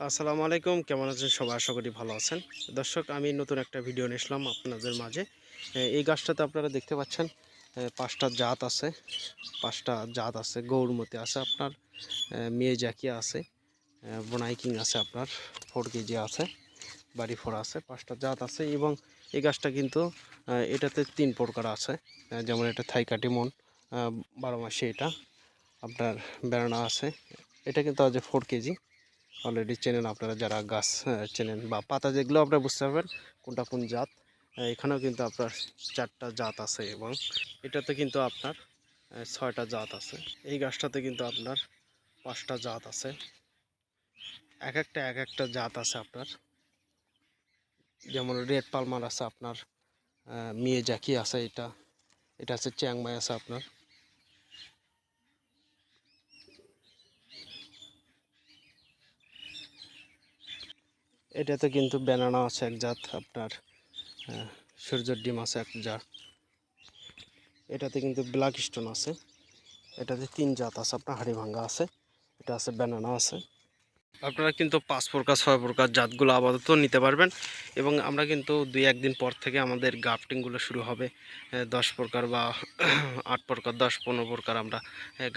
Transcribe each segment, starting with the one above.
আসসালামু আলাইকুম কেমন আছেন সবাই? আশা করি ভালো আছেন। দর্শক আমি নতুন একটা ভিডিও নিয়ে এসলাম আপনাদের মাঝে। এই গাছটাতে আপনারা দেখতে পাচ্ছেন পাঁচটা জাত আছে পাঁচটা জাত আছে গৌরমতি আছে আপনার মেয়ে জাকিয়া আছে বোনাইকিং আছে আপনার ফোর কেজি আছে বাড়ি ফোর আছে পাঁচটা জাত আছে এবং এই গাছটা কিন্তু এটাতে তিন প্রকার আছে যেমন এটা থাই কাটিমন আহ, বারো মাসে এটা আপনার বেড়ানা আছে এটা কিন্তু আজ ফোর কেজি অলরেডি চেনেন আপনারা যারা গাছ চেনেন বা পাতা যেগুলো আপনারা বুঝতে পারবেন কোনটা কোন জাত এখানেও কিন্তু আপনার চারটা জাত আছে এবং এটাতে কিন্তু আপনার ছয়টা জাত আছে। এই গাছটাতে কিন্তু আপনার পাঁচটা জাত আছে। এক একটা এক একটা জাত আছে আপনার। যেমন রেড পালমার আছে আপনার আহ, মিয়াজাকি আছে এটা এটা আছে চ্যাংমাই আছে আপনার। এটাতে কিন্তু ব্যানানা আছে এক জাত আপনার আহ, সূর্যের ডিম আছে এক জাত। এটাতে কিন্তু ব্ল্যাক স্টোন আছে। এটাতে তিন জাত আছে আপনার হাড়ি ভাঙ্গা আছে। এটা আছে ব্যানানা আছে। আপনারা কিন্তু পাঁচ প্রকার ছয় প্রকার জাতগুলো আপাতত নিতে পারবেন এবং আমরা কিন্তু দুই একদিন পর থেকে আমাদের গাফটিংগুলো শুরু হবে। দশ প্রকার বা আট প্রকার, দশ, পনেরো প্রকার আমরা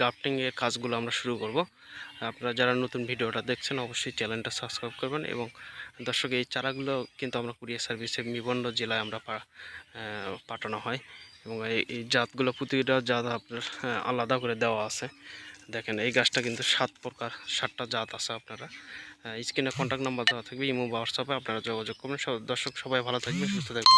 গাফটিংয়ের কাজগুলো আমরা শুরু করব। আপনারা যারা নতুন ভিডিওটা দেখছেন অবশ্যই চ্যানেলটা সাবস্ক্রাইব করবেন এবং দর্শক, এই চারাগুলো কিন্তু আমরা কুরিয়ার সার্ভিসে বিভিন্ন জেলায় আমরা পাঠানো হয়। এবং এই জাতগুলো প্রতিটা জাত আপনার আলাদা করে দেওয়া আছে। দেখেন, এই গাছটা কিন্তু সাত প্রকার, সাতটা জাত আছে আপনারা। স্ক্রিনে কন্ট্যাক্ট নাম্বার দেওয়া থাকবে, ইমো হোয়াটসঅ্যাপে আপনারা যোগাযোগ করবেন। দর্শক সবাই ভালো থাকবেন, সুস্থ থাকবে